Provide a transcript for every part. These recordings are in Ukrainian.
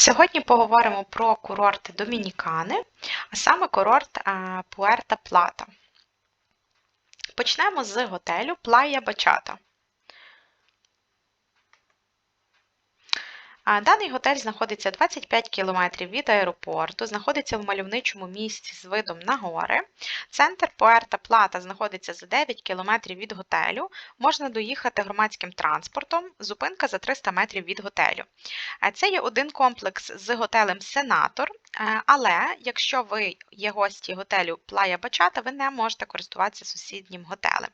Сьогодні поговоримо про курорти Домінікани, а саме курорт Пуерта Плата. Почнемо з готелю Плая Бачата. Даний готель знаходиться 25 км від аеропорту, знаходиться в мальовничому місці з видом на гори. Центр Пуерта Плата знаходиться за 9 км від готелю. Можна доїхати громадським транспортом, зупинка за 300 метрів від готелю. Це є один комплекс з готелем Сенатор, але якщо ви є гості готелю Плая Бачата, ви не можете користуватися сусіднім готелем.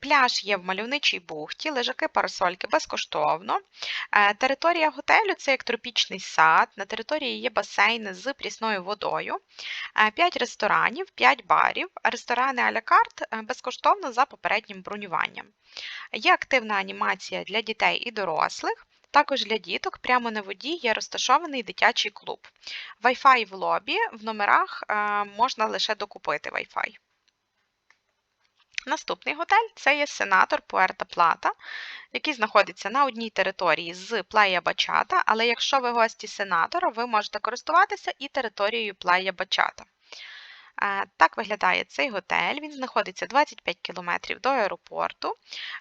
Пляж є в мальовничій бухті, лежаки парасольки безкоштовно. Е, територія готелю це як тропічний сад. На території є басейни з прісною водою, 5 е, ресторанів, 5 барів, ресторани а-ля карт е, безкоштовно за попереднім бронюванням. Є активна анімація для дітей і дорослих. Також для діток прямо на воді є розташований дитячий клуб. Wi-Fi в лобі, в номерах можна лише докупити Wi-Fi. Наступний готель це є сенатор Пуерта Плата, який знаходиться на одній території з Плая Бачата, але якщо ви гості сенатора, ви можете користуватися і територією Плая Бачата. Е, так виглядає цей готель. Він знаходиться 25 км до аеропорту.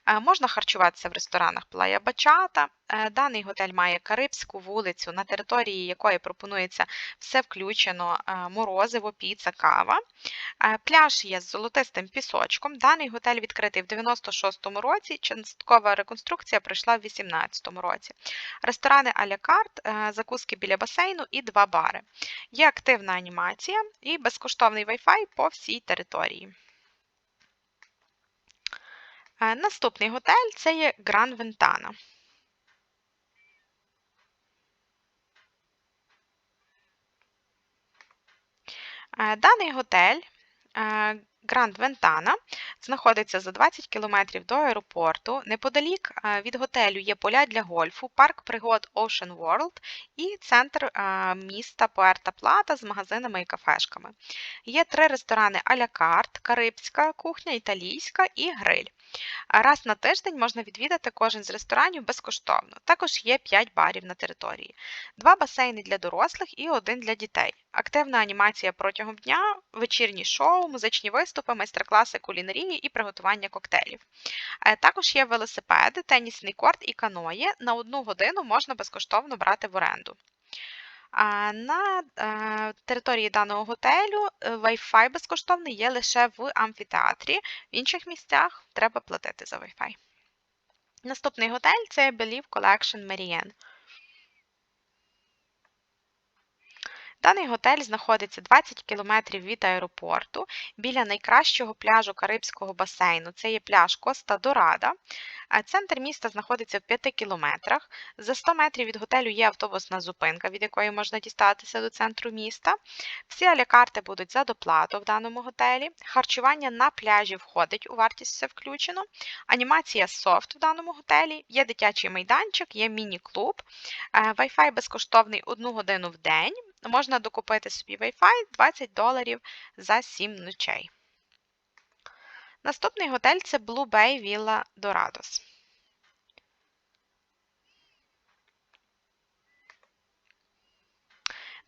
Е, можна харчуватися в ресторанах Плая Бачата. Е, даний готель має Карибську вулицю, на території якої пропонується все включено: морозиво, піца, кава. Пляж є з золотистим пісочком. Даний готель відкритий в 96-му році. Часткова реконструкція пройшла в 2018 році. Ресторани а-ля карт, закуски біля басейну і два бари. Є активна анімація і безкоштовний Wi-Fi по всій території. Е, наступний готель це є Гран Вентана. Даний готель е, Гранд Вентана знаходиться за 20 км до аеропорту. Неподалік е, від готелю є поля для гольфу, парк пригод Ocean World і центр е, міста Пуерта Плата з магазинами і кафешками. Є три ресторани а-ля карт, карибська кухня, італійська і гриль. Раз на тиждень можна відвідати кожен з ресторанів безкоштовно. Також є 5 барів на території, два басейни для дорослих і один для дітей. Активна анімація протягом дня, вечірні шоу, музичні виступи, майстер-класи кулінарії і приготування коктейлів. Е, також є велосипеди, тенісний корт і каної. На одну годину можна безкоштовно брати в оренду. На е, території даного готелю е, Wi-Fi безкоштовний є лише в амфітеатрі, в інших місцях треба платити за Wi-Fi. Наступний готель це Believe Collection Marianne. Даний готель знаходиться 20 км від аеропорту біля найкращого пляжу Карибського басейну. Це є пляж Коста Дорада. Центр міста знаходиться в 5 кілометрах. За 100 метрів від готелю є автобусна зупинка, від якої можна дістатися до центру міста. Всі алякарти будуть за доплату в даному готелі. Харчування на пляжі входить у вартість все включено. Анімація софт в даному готелі, є дитячий майданчик, є міні-клуб, е, Wi-Fi безкоштовний одну годину в день. Можна докупити собі Wi-Fi 20 доларів за 7 ночей. Наступний готель це Blue Bay Villa Dorados.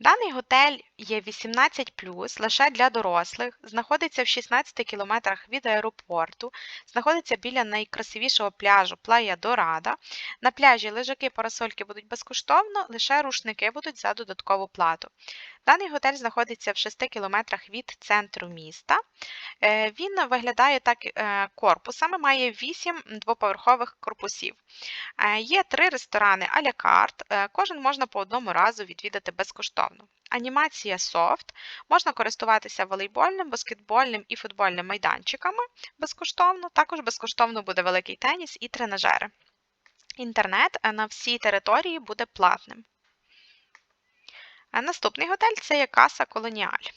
Даний готель є 18 лише для дорослих, знаходиться в 16 кілометрах від аеропорту, знаходиться біля найкрасивішого пляжу Плая Дорада. На пляжі лежаки парасольки будуть безкоштовно, лише рушники будуть за додаткову плату. Даний готель знаходиться в 6 кілометрах від центру міста. Е, він виглядає так е, корпусами, має 8 двоповерхових корпусів. Е, є три ресторани а-ля карт, кожен можна по одному разу відвідати безкоштовно. Анімація софт, можна користуватися волейбольним, баскетбольним і футбольним майданчиками безкоштовно, також безкоштовно буде великий теніс і тренажери. Інтернет на всій території буде платним. Наступний готель це є Каса Колоніаль.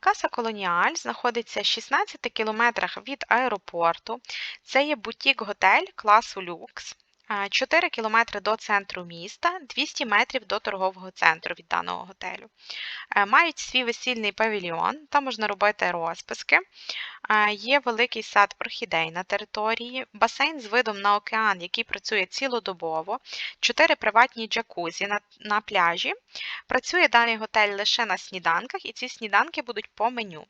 Каса Колоніаль знаходиться 16 кілометрах від аеропорту. Це є бутік-готель класу люкс. 4 км до центру міста, 200 метрів до торгового центру від даного готелю. Е, мають свій весільний павільйон, там можна робити розписки. Є великий сад орхідей на території, басейн з видом на океан, який працює цілодобово, 4 приватні джакузі на, на пляжі. Працює даний готель лише на сніданках, і ці сніданки будуть по меню.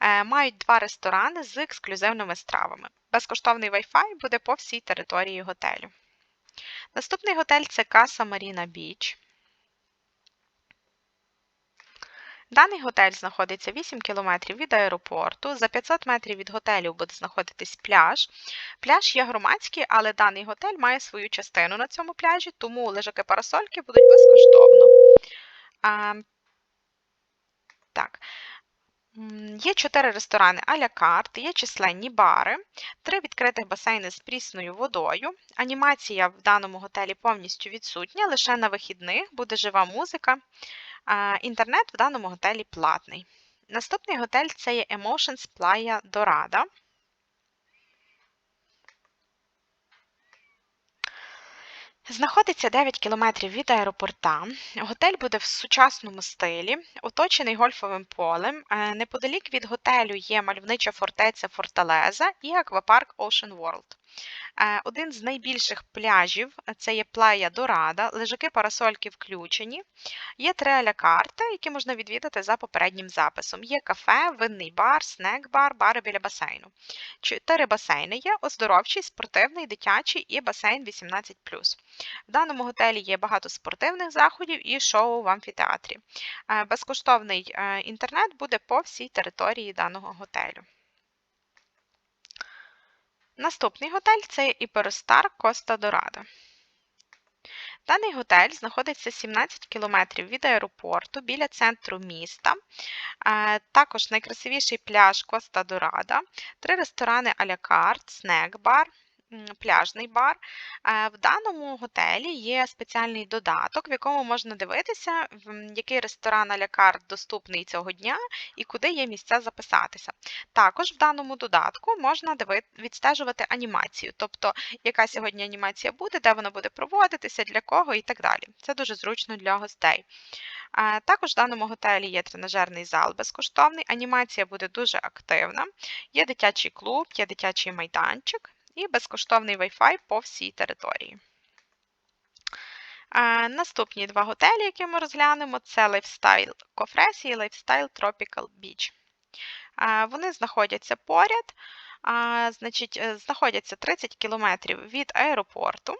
Е, мають два ресторани з ексклюзивними стравами. Безкоштовний Wi-Fi буде по всій території готелю. Наступний готель це Casa Marina Beach. Даний готель знаходиться 8 км від аеропорту. За 500 метрів від готелю буде знаходитись пляж. Пляж є громадський, але даний готель має свою частину на цьому пляжі, тому лежаки парасольки будуть безкоштовно. А, Так. Є чотири ресторани а-ля карт, є численні бари, три відкритих басейни з прісною водою. Анімація в даному готелі повністю відсутня, лише на вихідних буде жива музика. Інтернет в даному готелі платний. Наступний готель це є Emotions Playa Dorada. Знаходиться 9 кілометрів від аеропорта. Готель буде в сучасному стилі, оточений гольфовим полем. Е, неподалік від готелю є мальовнича фортеця Форталеза і аквапарк Ocean World. Е, один з найбільших пляжів це є Плая Дорада, лежаки парасольки включені. Є три аля карти, які можна відвідати за попереднім записом. Є кафе, винний бар, снек-бар, бари біля басейну. Чотири басейни є: оздоровчий, спортивний, дитячий і басейн 18. В даному готелі є багато спортивних заходів і шоу в амфітеатрі. Е, безкоштовний е, інтернет буде по всій території даного готелю. Наступний готель це Іперостар Коста Дорадо. Даний готель знаходиться 17 км від аеропорту біля центру міста. Е, також найкрасивіший пляж Коста Дорада, три ресторани а-ля карт, пляжний бар. Е, в даному готелі є спеціальний додаток, в якому можна дивитися, який ресторан а карт доступний цього дня і куди є місця записатися. Також в даному додатку можна відстежувати анімацію, тобто яка сьогодні анімація буде, де вона буде проводитися, для кого і так далі. Це дуже зручно для гостей. Е, також в даному готелі є тренажерний зал безкоштовний, анімація буде дуже активна, є дитячий клуб, є дитячий майданчик і безкоштовний Wi-Fi по всій території. Наступні два готелі, які ми розглянемо, це Lifestyle Cofresi і Lifestyle Tropical Beach. Вони знаходяться поряд, значить, е, знаходяться 30 км від аеропорту.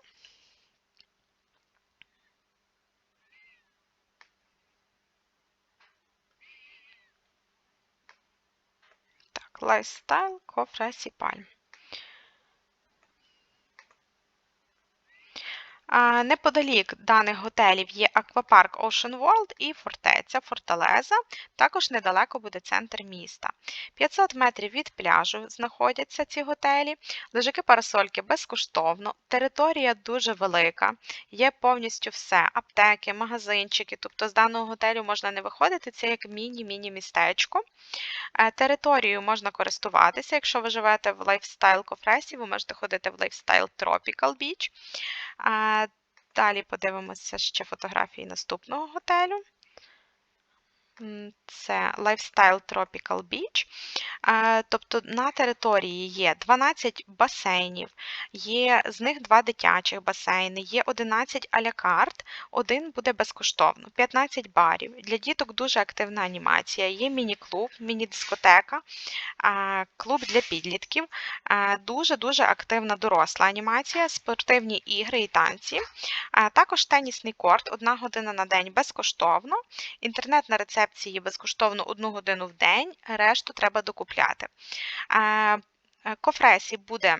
Так, Lifestyle Cofresi Palm. Неподалік даних готелів є аквапарк Ocean World і фортеця Форталеза, також недалеко буде центр міста. 500 метрів від пляжу знаходяться ці готелі, лежаки парасольки безкоштовно, територія дуже велика, є повністю все: аптеки, магазинчики. Тобто з даного готелю можна не виходити, це як міні-міні містечко. Е, територією можна користуватися, якщо ви живете в Lifestyle Кофресі, ви можете ходити в Lifestyle Tropical Beach. Далі подивимося ще фотографії наступного готелю. Це Lifestyle Tropical Beach. Тобто на території є 12 басейнів, є з них два дитячих басейни, є 11 алякарт, один буде безкоштовно, 15 барів. Для діток дуже активна анімація, є міні-клуб, міні-дискотека, клуб для підлітків, дуже-дуже активна доросла анімація, спортивні ігри і танці. Також тенісний корт, одна година на день безкоштовно, інтернет на рецепт рецепції безкоштовно одну годину в день, решту треба докупляти. Е, кофресі буде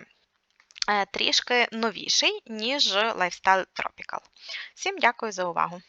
е, трішки новіший, ніж Lifestyle Tropical. Всім дякую за увагу!